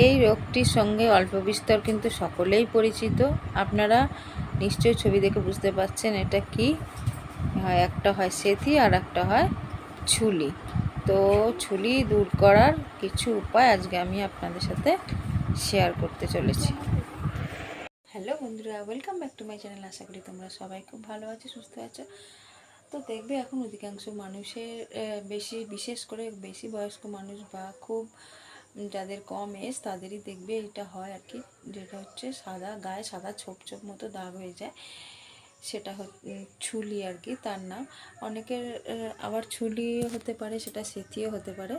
এই রোগটির সঙ্গে অল্প বিস্তর কিন্তু সকলেই পরিচিত। আপনারা নিশ্চয়ই ছবি দেখে বুঝতে পারছেন এটা কি। হয় একটা হয় সেথি আর একটা হয় ছুলি। তো ছুলি দূর করার কিছু উপায় আজকে আমি আপনাদের সাথে শেয়ার করতে চলেছি। হ্যালো বন্ধুরা welcome back to my channel আশা করি তোমরা সবাই খুব ভালো আছো, সুস্থ আছো। তো দেখবে এখন অধিকাংশ মানুষের বেশি, বিশেষ করে বেশি বয়স্ক মানুষ বা খুব যাদের কম এজ তাদেরই দেখবে এটা হয় আর কি। যেটা হচ্ছে সাদা গায়ে সাদা ছোপ ছোপ মতো দাগ হয়ে যায়। সেটা ছুলি আর কি, তার নাম। অনেকের আবার ছুলি হতে পারে, সেটা সেথিও হতে পারে।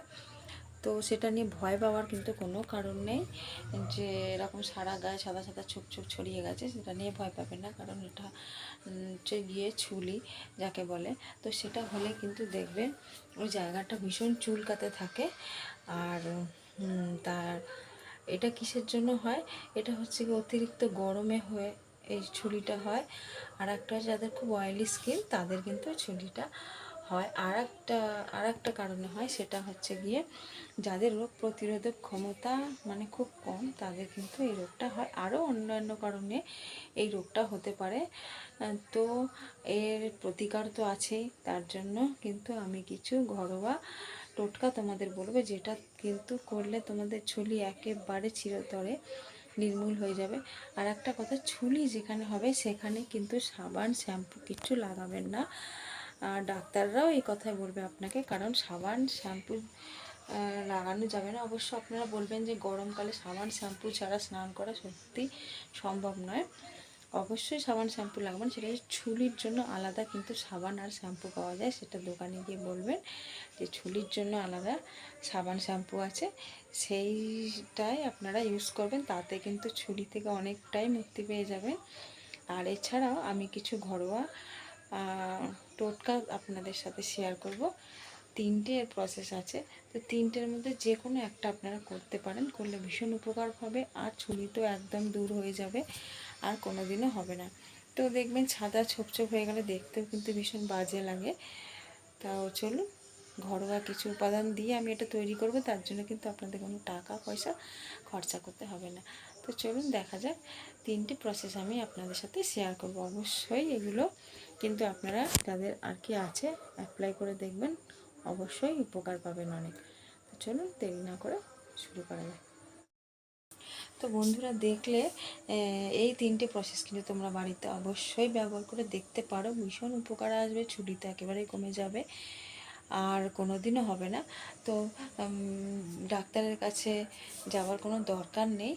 তো সেটা নিয়ে ভয় পাওয়ার কিন্তু কোনো কারণ নেই। যে এরকম সারা গায়ে সাদা সাদা ছোপ ছোপ ছড়িয়ে গেছে, সেটা নিয়ে ভয় পাবে না, কারণ এটা হচ্ছে গিয়ে ছুলি যাকে বলে। তো সেটা হলে কিন্তু দেখবেন ওই জায়গাটা ভীষণ চুলকাতে থাকে। আর তার এটা কিসের জন্য হয়? এটা হচ্ছে অতিরিক্ত গরমে হয়ে এই ছুরিটা হয়। আর একটা যাদের খুব অয়েলি স্কিন তাদের কিন্তু ছুরিটা হয়। আর একটা আর একটা কারণে হয়, সেটা হচ্ছে গিয়ে যাদের রোগ প্রতিরোধক ক্ষমতা মানে খুব কম, তাদের কিন্তু এই রোগটা হয়। আরও অন্যান্য কারণে এই রোগটা হতে পারে। তো এর প্রতিকার তো আছেই, তার জন্য কিন্তু আমি কিছু ঘরোয়া টোটকা তোমাদের বলবে, যেটা কিন্তু করলে তোমাদের ছুলি একেবারে চিরতরে নির্মূল হয়ে যাবে। আর একটা কথা, ছুলি যেখানে হবে সেখানে কিন্তু সাবান, শ্যাম্পু কিচ্ছু লাগাবেন না। ডাক্তাররাও এই কথাই বলবে আপনাকে, কারণ সাবান, শ্যাম্পু লাগানো যাবে না। অবশ্য আপনারা বলবেন যে গরমকালে সাবান, শ্যাম্পু ছাড়া স্নান করা সত্যি সম্ভব নয়। অবশ্যই সাবান শ্যাম্পু লাগাবেন। সেটা হচ্ছে ছুলির জন্য আলাদা কিন্তু সাবান আর শ্যাম্পু পাওয়া যায়, সেটা দোকানে গিয়ে বলবেন যে ছুলির জন্য আলাদা সাবান শ্যাম্পু আছে। সেইটাই আপনারা ইউজ করবেন, তাতে কিন্তু ছুলি থেকে অনেকটাই মুক্তি পেয়ে যাবেন। আর এছাড়াও আমি কিছু ঘরোয়া টোটকা আপনাদের সাথে শেয়ার করব। তিনটে প্রসেস আছে। তো তিনটের মধ্যে যে কোনো একটা আপনারা করতে পারেন। করলে ভীষণ উপকার হবে আর ছুলি তো একদম দূর হয়ে যাবে, আর কোনো দিনও হবে না। তো দেখবেন সাদা ছোপ ছোপ হয়ে গেলে দেখতেও কিন্তু ভীষণ বাজে লাগে। তাও চলুন, ঘরোয়া কিছু উপাদান দিয়ে আমি এটা তৈরি করব। তার জন্য কিন্তু আপনাদের কোনো টাকা, পয়সা খরচা করতে হবে না। তো চলুন, দেখা যাক। তিনটি প্রসেস আমি আপনাদের সাথে শেয়ার করব। অবশ্যই এগুলো কিন্তু আপনারা যাদের আর কি আছে অ্যাপ্লাই করে দেখবেন। অবশ্যই উপকার পাবেন অনেক। চলুন দেরি না করে শুরু করা যায় তো বন্ধুরা দেখলে এই তিনটে প্রসেস কিন্তু তোমরা বাড়িতে অবশ্যই ব্যবহার করে দেখতে পারো। ভীষণ উপকার আসবে, ছুটিতে একেবারেই কমে যাবে, আর কোনো দিনও হবে না। তো ডাক্তারের কাছে যাওয়ার কোনো দরকার নেই।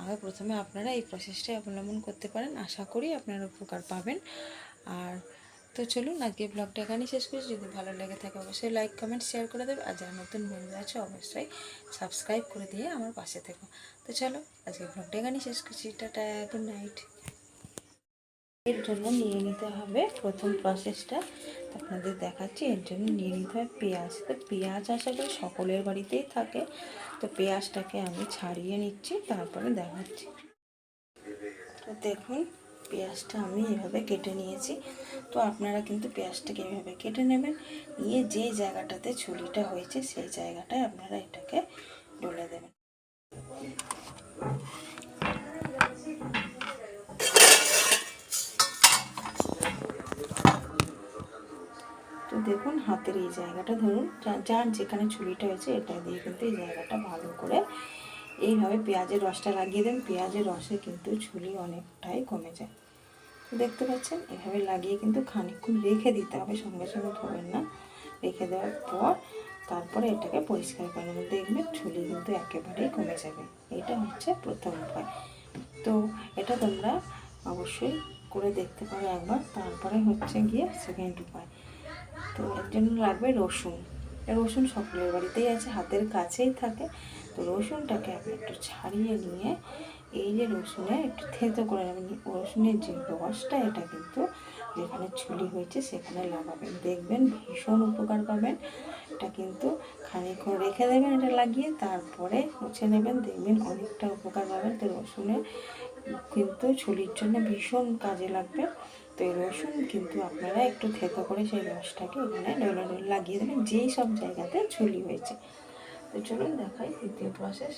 আগে প্রথমে আপনারা এই প্রসেসটাই অবলম্বন করতে পারেন। আশা করি আপনারা উপকার পাবেন। আর তো চলুন আজকে ব্লগটা এখানেই শেষ করছি যদি ভালো লেগে থাকে অবশ্যই লাইক কমেন্ট শেয়ার করে দেবে। আর যারা নতুন বন্ধু আছে, অবশ্যই সাবস্ক্রাইব করে দিয়ে আমার পাশে থেকো। তো চলো আজকে ব্লগটা এখানেই শেষ করছি। টাটা গুড নাইট এর জন্য নিয়ে নিতে হবে প্রথম প্রসেসটা আপনাদের দেখাচ্ছি, এর জন্য নিয়ে নিতে হবে পেঁয়াজ। তো পেঁয়াজ আশা করি সকলের বাড়িতেই থাকে। তো পেঁয়াজটাকে আমি ছাড়িয়ে নিচ্ছি, তারপরে দেখাচ্ছি। তো দেখুন পেঁয়াজটা আমি এভাবে কেটে নিয়েছি। তো আপনারা কিন্তু পেঁয়াজটাকে এভাবে কেটে নেবেন। নিয়ে যে জায়গাটাতে ছুরিটা হয়েছে, সেই জায়গাটায় আপনারা এটাকে ডলে দেবেন। তো দেখুন, হাতের এই জায়গাটা ধরুন যার যেখানে ছুরিটা হয়েছে, এটা দিয়ে কিন্তু এই জায়গাটা ভালো করে এইভাবে পেঁয়াজের রসটা লাগিয়ে দেন পেঁয়াজের রসে কিন্তু ছুলি অনেকটাই কমে যায়। দেখতে পাচ্ছেন? এভাবে লাগিয়ে কিন্তু খানিকক্ষণ রেখে দিতে হবে, সঙ্গে সঙ্গে ধোবেন না। রেখে দেওয়ার পর তারপরে এটাকে পরিষ্কার করে নেবেন। দেখবেন ছুলি কিন্তু একেবারেই কমে যাবে। এটা হচ্ছে প্রথম উপায়। তো এটা তোমরা অবশ্যই করে দেখতে পারো একবার। তারপরে হচ্ছে গিয়ে সেকেন্ড উপায়। তো এর জন্য লাগবে রসুন। রসুন সকলের বাড়িতেই আছে, হাতের কাছেই থাকে। তো রসুনটাকে আপনি একটু ছাড়িয়ে নিয়ে এই যে রসুনে একটু থেতো করে নেবেন। রসুনের যে রসটা, এটা কিন্তু যেখানে ছুলি হয়েছে সেখানে লাগাবেন। দেখবেন ভীষণ উপকার পাবেন। এটা কিন্তু খানিকক্ষণ রেখে দেবেন, এটা লাগিয়ে তারপরে মুছে নেবেন। দেখবেন অনেকটা উপকার পাবেন। তো রসুনে কিন্তু ছুলির জন্য ভীষণ কাজে লাগবে। তো এই রসুন কিন্তু আপনারা একটু থেতো করে সেই রসটাকে ডলে ডলে লাগিয়ে দেবেন, যেই সব জায়গাতে ছুলি হয়েছে। তো চলুন দেখাই দ্বিতীয় প্রসেস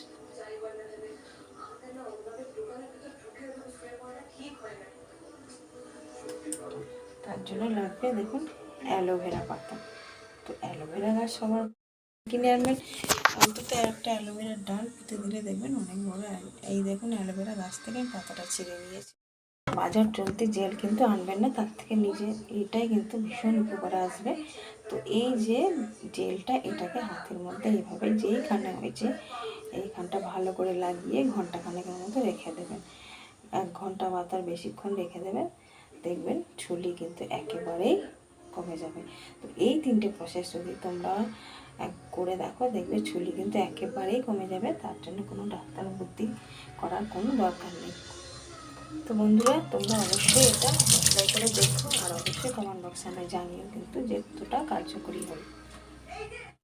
তার জন্য লাগবে, দেখুন, অ্যালোভেরা পাতা। তো অ্যালোভেরা গাছ সবার কিনে আনবেন। অন্তত একটা অ্যালোভেরার ডাল পুঁতে দিলে দেখবেন অনেক বড় এই দেখুন, অ্যালোভেরা গাছ থেকে পাতাটা ছিঁড়ে নিয়েছি। বাজার চলতি জেল কিন্তু আনবেন না, তার থেকে নিজে এটাই কিন্তু ভীষণ উপকারে আসবে। তো এই যে জেলটা, এটাকে হাতের মধ্যে এইভাবে যেইখানে হয়েছে, এইখানটা ভালো করে লাগিয়ে ঘণ্টা খানেকের মতো রেখে দেবেন। এক ঘণ্টা বা তার বেশিক্ষণ রেখে দেবেন। দেখবেন ছুলি কিন্তু একেবারেই কমে যাবে। তো এই তিনটে প্রসেস যদি তোমরা এক করে দেখো, দেখবে ছুলি কিন্তু একেবারেই কমে যাবে, তার জন্য কোনো ডাক্তার বুদ্ধি করার কোনো দরকার নেই। তো বন্ধুরা, তোমরা অবশ্যই এটা অ্যাপ্লাই করে দেখো আর অবশ্যই কমেন্ট বক্সে আমায় জানিও কিন্তু যে কতটা কার্যকরী হবে।